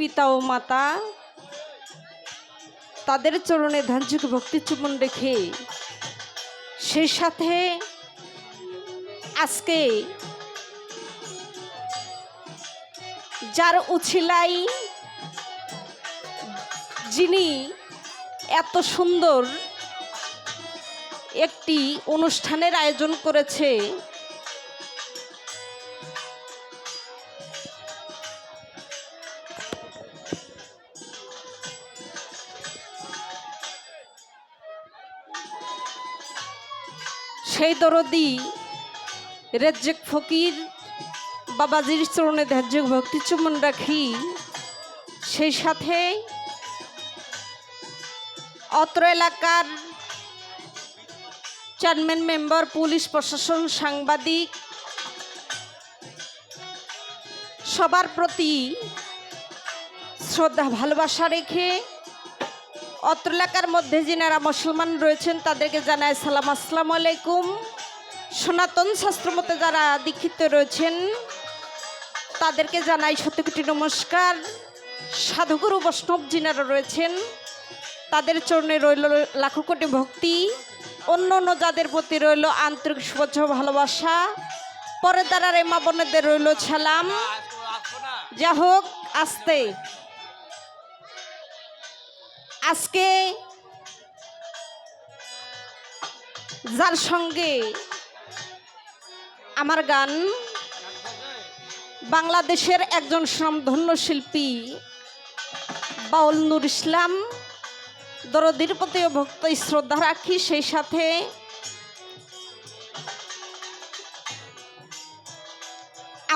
পিতা ও মাতা তাদের চরণে ধানযুগ চুমন রেখে সেই সাথে আজকে যার উছিলাই যিনি এত সুন্দর একটি অনুষ্ঠানের আয়োজন করেছে সেই দরদি, রেজ্জেক ফকির, বাবাজির চরণে ধার্য ভক্তি চুমন রাখি। সেই সাথে অত্র এলাকার চেয়ারম্যান, মেম্বার, পুলিশ প্রশাসন, সাংবাদিক, সবার প্রতি শ্রদ্ধা, ভালোবাসা রেখে অত্র এলাকার মধ্যে যিনারা মুসলমান রয়েছেন, তাদেরকে জানায় সালাম। আসসালামু আলাইকুম। সনাতন শাস্ত্রমতে যারা দীক্ষিত রয়েছেন, তাদেরকে জানাই শতকোটি নমস্কার। সাধুগুরু বৈষ্ণব যিনারা রয়েছেন, তাদের চরণে রইল লাখো কোটি ভক্তি। অন্য অন্য যাদের প্রতি রইল আন্তরিক শুভেচ্ছা ভালোবাসা। পরে তারা রেমা বোনেদের রইল সালাম। যা হোক, আসতে। আজকে যার সঙ্গে আমার গান বাংলাদেশের একজন সুনামধন্য শিল্পী বাউল নুর ইসলাম, দরদির প্রতি ভক্ত শ্রদ্ধা রাখি, সেই সাথে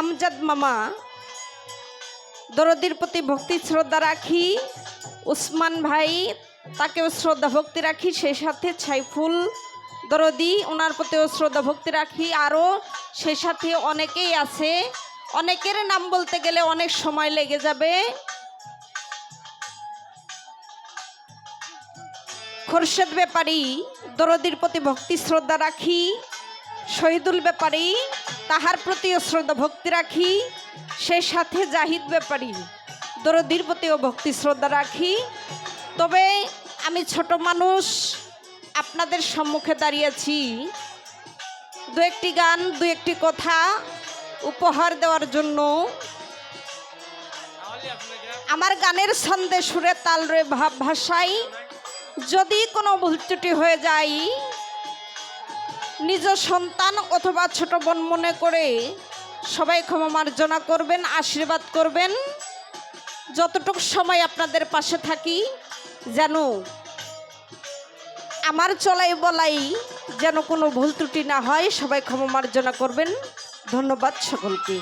আমজাদ মামা, দরদির প্রতি ভক্তি শ্রদ্ধা রাখি। উসমান ভাই তাকেও শ্রদ্ধা ভক্তি রাখি সেই সাথে ছাইফুল দরদি ওনার প্রতিও শ্রদ্ধা ভক্তি রাখি। আরও সেই সাথে অনেকেই আছে। অনেকের নাম বলতে গেলে অনেক সময় লেগে যাবে। খোরশেদ ব্যাপারী, দরদির প্রতি ভক্তি শ্রদ্ধা রাখি। শহীদুল ব্যাপারী, তাহার প্রতিও শ্রদ্ধা ভক্তি রাখি। সেই সাথে জাহিদ ব্যাপারী। দরদির প্রতিও ভক্তি শ্রদ্ধা রাখি। তবে আমি ছোট মানুষ, আপনাদের সম্মুখে দাঁড়িয়েছি। দু একটি গান, দু একটি কথা উপহার দেওয়ার জন্য। আমার গানের ছন্দে সুরে তাল রে ভাব ভাষায় যদি কোনো ভুল ত্রুটি হয়ে যায়, নিজ সন্তান অথবা ছোট বোন মনে করে সবাই ক্ষমা মার্জনা করবেন, আশীর্বাদ করবেন। যতটুকু সময় আপনাদের পাশে থাকি, যেন আমার চলাই বলাই যেন কোনো ভুল ত্রুটি না হয়, সবাই ক্ষমা মার্জনা করবেন। ধন্যবাদ সকলকে।